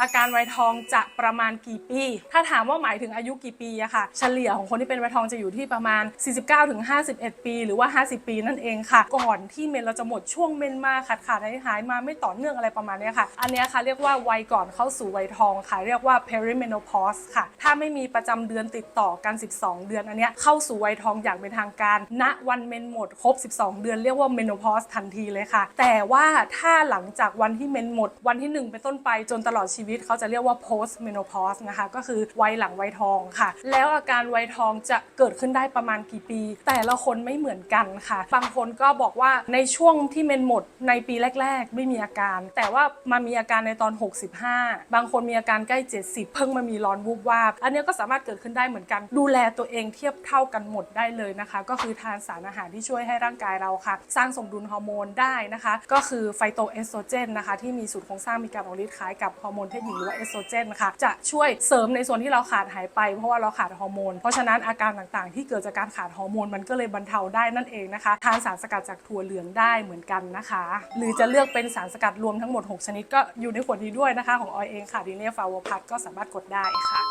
อาการไวทองจะประมาณกี่ปี ถ้าถามว่าหมายถึงอายุกี่ปีอะค่ะ เฉลี่ยของคนที่เป็นไวทองจะอยู่ที่ประมาณ 49-51 ปี หรือว่า 50 ปีนั่นเองค่ะ ก่อนที่เมนเราจะหมดช่วงเมนมาขาดขาดหายหายมาไม่ต่อเนื่องอะไรประมาณนี้ค่ะ อันนี้ค่ะเรียกว่าวัยก่อนเข้าสู่วัยทองค่ะ เรียกว่า perimenopause ค่ะ ถ้าไม่มีประจำเดือนติดต่อกัน 12 เดือนอันนี้เข้าสู่วัยทองอย่างเป็นทางการ ณ วันเมนหมดครบ 12 เดือนเรียกว่า menopause ทันทีเลยค่ะ แต่ว่าถ้าหลังจากวันที่เมนหมด วันที่ 1 เป็นต้นไปจนตลอดชีวิตเขาจะเรียกว่า post menopause นะคะก็คือวัยหลังวัยทองค่ะ แล้วอาการวัยทองจะเกิดขึ้นได้ประมาณกี่ปี แต่ละคนไม่เหมือนกันค่ะ บางคนก็บอกว่าในช่วงที่เมนหมดในปีแรก ๆ ไม่มีอาการ แต่ว่ามามีอาการในตอน 65 บางคนมีอาการใกล้ 70 เพิ่งมามีร้อนวูบวาบอันนี้ก็สามารถเกิดขึ้นได้เหมือนกัน ดูแลตัวเองเทียบเท่ากันหมดได้เลยนะคะ ก็คือทานสารอาหารที่ช่วยให้ร่างกายเราค่ะ สร้างสมดุลฮอร์โมนได้นะคะ ก็คือไฟโตเอสโตรเจนนะคะที่มีสูตรโครงสร้างมีการออกฤทธิ์คล้ายกับฮอร์โมนเพศหญิงหรือว่าเอสโตรเจนค่ะจะช่วยเสริมในส่วนที่เราขาดหายไปเพราะว่าเราขาดฮอร์โมน เพราะฉะนั้นอาการต่างๆ ที่เกิดจากการขาดฮอร์โมนมันก็เลยบรรเทาได้นั่นเองนะคะทานสารสกัดจากถั่วเหลืองได้เหมือนกันนะคะ หรือจะเลือกเป็นสารสกัดรวมทั้งหมด 6 ชนิดก็อยู่ในขวดนี้ด้วยนะคะ ของออยเองค่ะดีเนียฟาวพัทก็สามารถกดได้ค่ะ